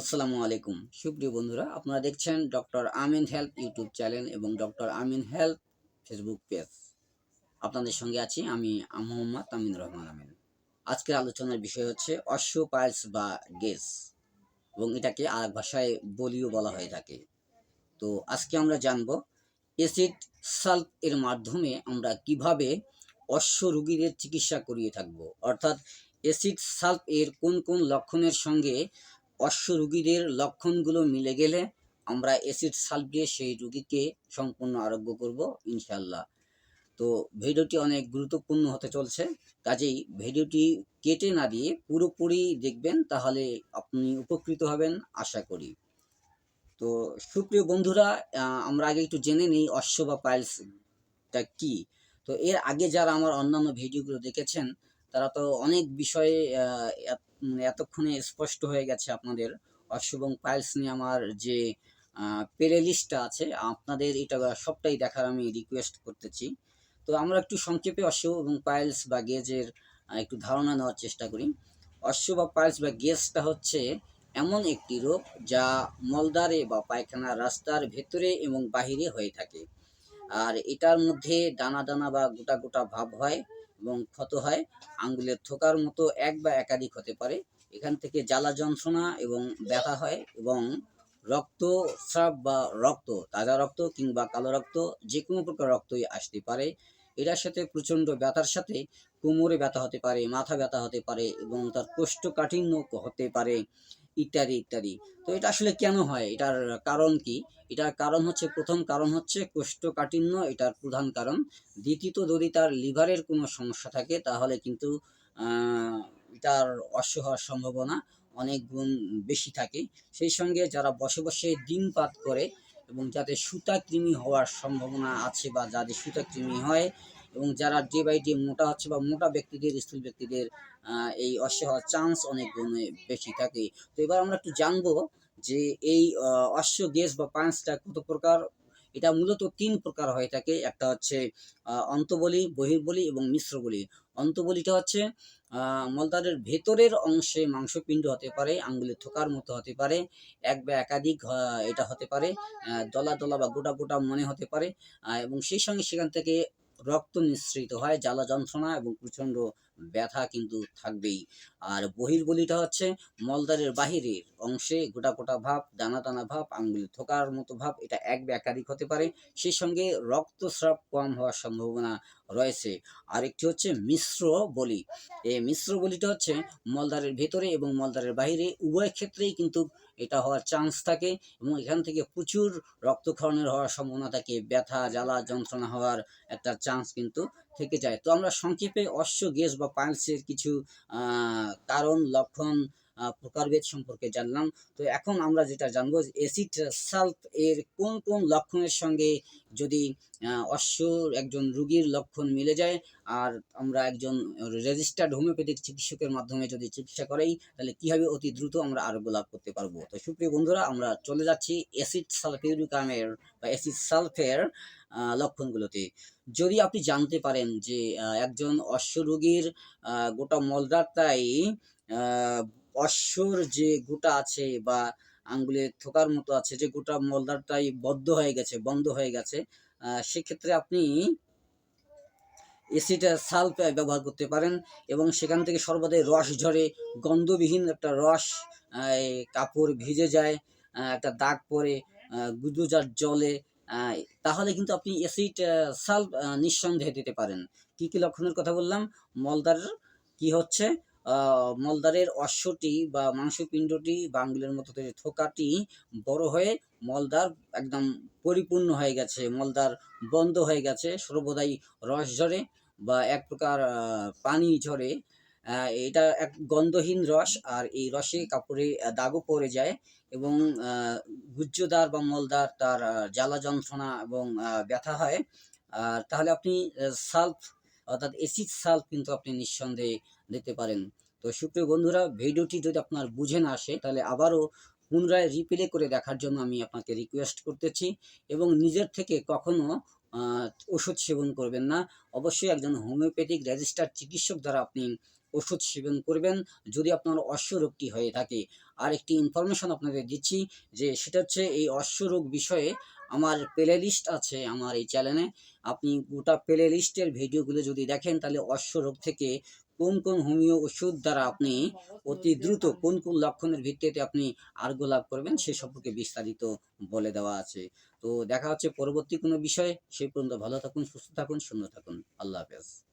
আসসালামু আলাইকুম। সুপ্রিয় বন্ধুরা, আপনারা দেখছেন doctor Amin health YouTube channel এবং doctor Amin health Facebook page. আপনাদের সঙ্গে আছি আমি মোহাম্মদ আমিন রহমান আমিন। আজকের আলোচনার বিষয় হচ্ছে অশ্বপাইলস বা গেস এবং এটাকে আর ভাষায় বলিও বলা হয়ে থাকে। তো আজকে আমরা জানব অ্যাসিড সাল্প এর মাধ্যমে আমরা কীভাবে অশ্ব রোগীদের চিকিৎসা করিয়ে থাকব। অর্থাৎ অ্যাসিড সাল্প এর কোন কোন লক্ষণের সঙ্গে অশ্ব রুগীদের লক্ষণগুলো মিলে গেলে আমরা অ্যাসিড সাল্প দিয়ে সেই রুগীকে সম্পূর্ণ আরোগ্য করব ইনশাল্লাহ তো ভিডিওটি অনেক গুরুত্বপূর্ণ হতে চলছে, কাজেই ভিডিওটি কেটে না দিয়ে পুরোপুরি দেখবেন, তাহলে আপনি উপকৃত হবেন, আশা করি। তো সুপ্রিয় বন্ধুরা আমরা আগে একটু জেনে নিই অশ্ব বা পাইলসটা কি। তো এর আগে যারা আমার অন্যান্য ভিডিওগুলো দেখেছেন, তারা তো অনেক বিষয়ে এতক্ষণে স্পষ্ট হয়ে গেছে আপনাদের। অশুভং পাইলস নিয়ে আমার যে প্লে লিস্টটা আছে, আপনাদের এটা সবটাই দেখার আমি রিকোয়েস্ট করতেছি। তো আমরা একটু সংক্ষেপে অশ্ব এবং পাইলস বা গেজের একটু ধারণা নেওয়ার চেষ্টা করি। অশ্ব বা পাইলস বা গেজটা হচ্ছে এমন একটি রোগ যা মলদ্বারে বা পায়খানা রাস্তার ভেতরে এবং বাহিরে হয়ে থাকে। আর এটার মধ্যে দানা দানা বা গোটা গোটা ভাব হয়। এবং ক্ষত হয় আঙ্গুলের থোকার মতো এক বা একাধিক হতে পারে। এখান থেকে জ্বালা যন্ত্রণা এবং ব্যথা হয় এবং রক্তস্রাব বা রক্ত, তাজা রক্ত কিংবা কালো রক্ত যে কোনো প্রকার রক্তই আসতে পারে। এটার সাথে প্রচণ্ড ব্যথার সাথে কোমরে ব্যথা হতে পারে, মাথা ব্যথা হতে পারে এবং তার কোষ্ঠকাঠিন্য হতে পারে। ইত্যাদি ইত্যাদি। তো এটা আসলে কেন হয়? এটার কারণ কি? এটার কারণ হচ্ছে, প্রথম কারণ হচ্ছে কোষ্ঠকাঠিন্য, এটার প্রধান কারণ। দ্বিতীয়ত যদি তার লিভারের কোনো সমস্যা থাকে, তাহলে কিন্তু এটার অশ্ব হওয়ার সম্ভাবনা অনেক গুণ বেশি থাকে। সেই সঙ্গে যারা বসে বসে ডিমপাত করে এবং যাদের সুতা কৃমি হওয়ার সম্ভাবনা আছে বা যাদের সুতা কৃমি হয় এবং যারা ডে বাই ডে মোটা হচ্ছে বা মোটা ব্যক্তিদের স্থূল ব্যক্তিদের এই অশ্ব হওয়ার চান্স অনেক গুণে বেশি থাকে। তো এবার আমরা একটু জানব যে এই অশ্ব গ্যাস বা পাঁচটা কত প্রকার? এটা মূলত তিন প্রকার হয়ে থাকে। একটা হচ্ছে অন্তবলি বহির্বলি এবং মিশ্র বলি অন্তবলিটা হচ্ছে আহ, মলদ্বারের ভেতরের অংশে মাংসপিণ্ড হতে পারে আঙ্গুলের থোকার মতো হতে পারে এক বা একাধিক এটা হতে পারে দলা দলা বা গোটা গোটা মনে হতে পারে এবং সেই সঙ্গে সেখান থেকে রক্ত নিঃসৃত হয়, জ্বালা যন্ত্রণা এবং প্রচণ্ড ব্যথা কিন্তু থাকবেই। আর বহির্বলিটা হচ্ছে মলদ্বারের বাহিরের অংশে গোটা গোটা ভাব দানা দানা ভাব আঙ্গুলের থোকার মতো ভাব, এটা এক একাধিক হতে পারে। সেই সঙ্গে রক্তস্রাব কম হওয়ার সম্ভাবনা রয়েছে। আরেকটি হচ্ছে মিশ্র বলি। এই মিশ্র বলিটা হচ্ছে মলদ্বারের ভেতরে এবং মলদ্বারের বাইরে উভয় ক্ষেত্রেই কিন্তু এটা হওয়ার চান্স থাকে এবং এখান থেকে প্রচুর রক্তক্ষরণের হওয়ার সম্ভাবনা থাকে। ব্যথা, জ্বালা, যন্ত্রণা হওয়ার একটা চান্স কিন্তু থেকে যায়। তো আমরা সংক্ষেপে অশ্ব গ্যাস বা পাইলসের কিছু কারণ, লক্ষণ প্রকারভেদ সম্পর্কে জানলাম। তো এখন আমরা যেটা জানব অ্যাসিড সালফ এর কোন কোন লক্ষণের সঙ্গে যদি অশ্বর একজন রুগীর লক্ষণ মিলে যায়, আর আমরা একজন রেজিস্টার্ড হোমিওপ্যাথিক চিকিৎসকের মাধ্যমে যদি চিকিৎসা করাই, তাহলে কীভাবে অতি দ্রুত আমরা আরোগ্য লাভ করতে পারব? তো সুপ্রিয় বন্ধুরা, আমরা চলে যাচ্ছি অ্যাসিড সালফিউরিকামের বা অ্যাসিড সালফের লক্ষণগুলোতে। যদি আপনি জানতে পারেন যে একজন অশ্ব রোগীর গোটা মলদারটাই অশ্বর যে গোটা আছে বা আঙ্গুলের থোকার মতো আছে, যে গোটা মলদারটাই বদ্ধ হয়ে গেছে, বন্ধ হয়ে গেছে সেক্ষেত্রে আপনি এসিটা সালফ ব্যবহার করতে পারেন এবং সেখান থেকে সর্বদাই রস ঝরে, গন্ধবিহীন একটা রস কাপড় ভিজে যায় একটা দাগ পরে গুদুজার জলে তাহলে কিন্তু আপনি অ্যাসিড সালফ নিঃসন্দেহে দিতে পারেন। কি কি লক্ষণের কথা বললাম? মলদার কি হচ্ছে? মলদারের অশ্বটি বা মাংসপিণ্ডটি বা আঙ্গুলের মতো থোকাটি বড় হয়ে মলদার একদম পরিপূর্ণ হয়ে গেছে মলদার বন্ধ হয়ে গেছে, সর্বদাই রস ঝরে বা এক প্রকার পানি ঝরে। এটা এক গন্ধহীন রস আর এই রসে কাপড়ে দাগও পড়ে যায় এবং গুজ্জদার বা মলদার তার জ্বালা যন্ত্রণা এবং ব্যথা হয়। আর তাহলে আপনি সালফ অর্থাৎ এসিড সাল্ফ কিন্তু আপনি নিঃসন্দেহে দিতে পারেন। তো সুপ্রিয় বন্ধুরা, ভিডিওটি যদি আপনার বুঝে না আসে, তাহলে আবারও পুনরায় রিপ্লে করে দেখার জন্য আমি আপনাকে রিকোয়েস্ট করতেছি এবং নিজের থেকে কখনো ওষুধ সেবন করবেন না। অবশ্যই একজন হোমিওপ্যাথিক রেজিস্টার্ড চিকিৎসক দ্বারা আপনি ওষুধ সেবন করবেন যদি আপনার অশ্ব রোগটি হয়ে থাকে। আর একটি ইনফরমেশন আপনাদের দিচ্ছি যে সেটা হচ্ছে এই অশ্বরোগ বিষয়ে আমার প্লে লিস্ট আছে আমার এই চ্যানেলে আপনি গোটা প্লে লিস্টের ভিডিওগুলো যদি দেখেন, তাহলে অশ্বরোগ থেকে কোন কোন হোমিও ওষুধ দ্বারা আপনি অতি দ্রুত কোন কোন লক্ষণের ভিত্তিতে আপনি আরোগ্য লাভ করবেন সে সম্পর্কে বিস্তারিত বলে দেওয়া আছে। তো দেখা হচ্ছে পরবর্তী কোনো বিষয়ে, সেই পর্যন্ত ভালো থাকুন, সুস্থ থাকুন শূন্য থাকুন। আল্লাহ হাফেজ।